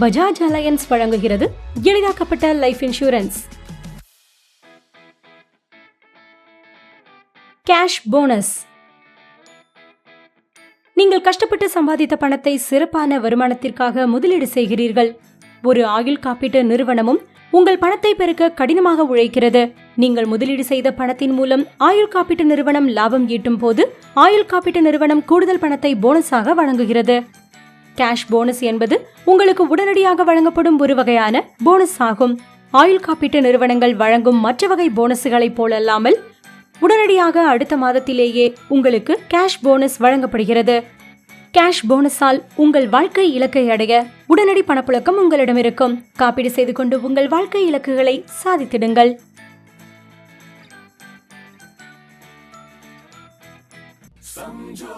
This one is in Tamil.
பஜாஜ் அலையன்ஸ் வழங்குகிறது. எளிதாக்கப்பட்ட லைஃப் இன்சூரன்ஸ். Cash bonus. நீங்கள் கஷ்டப்பட்டு சம்பாதித்த பணத்தை சிறப்பான வருமானத்திற்காக முதலீடு செய்கிறீர்கள். ஒரு ஆயுள் காப்பீட்டு நிறுவனமும் உங்கள் பணத்தை பெருக்க கடினமாக உழைக்கிறது. நீங்கள் முதலீடு செய்த பணத்தின் மூலம் ஆயுள் காப்பீட்டு நிறுவனம் லாபம் ஈட்டும் போது ஆயுள் காப்பீட்டு நிறுவனம் கூடுதல் பணத்தை போனஸாக வழங்குகிறது. கேஷ் போனஸ் என்பது உங்களுக்கு உடனடியாக வழங்கப்படும் ஒரு வகையான போனஸ் ஆகும் ஆயுள் காப்பீட்டு நிறுவனங்கள் வழங்கும் மற்ற வகை போனஸுகளைப் போலல்லாமல் உடனடியாக அடுத்த மாதத்திலேயே உங்களுக்கு கேஷ் போனஸ் வழங்கப்படுகிறது கேஷ் போனஸால் உங்கள் வாழ்க்கை இலக்கை அடைய உடனடி பணப்புழக்கம் உங்களிடம் இருக்கும் காப்பீடு செய்து கொண்டு உங்கள் வாழ்க்கை இலக்குகளை சாதித்திடுங்கள் समझो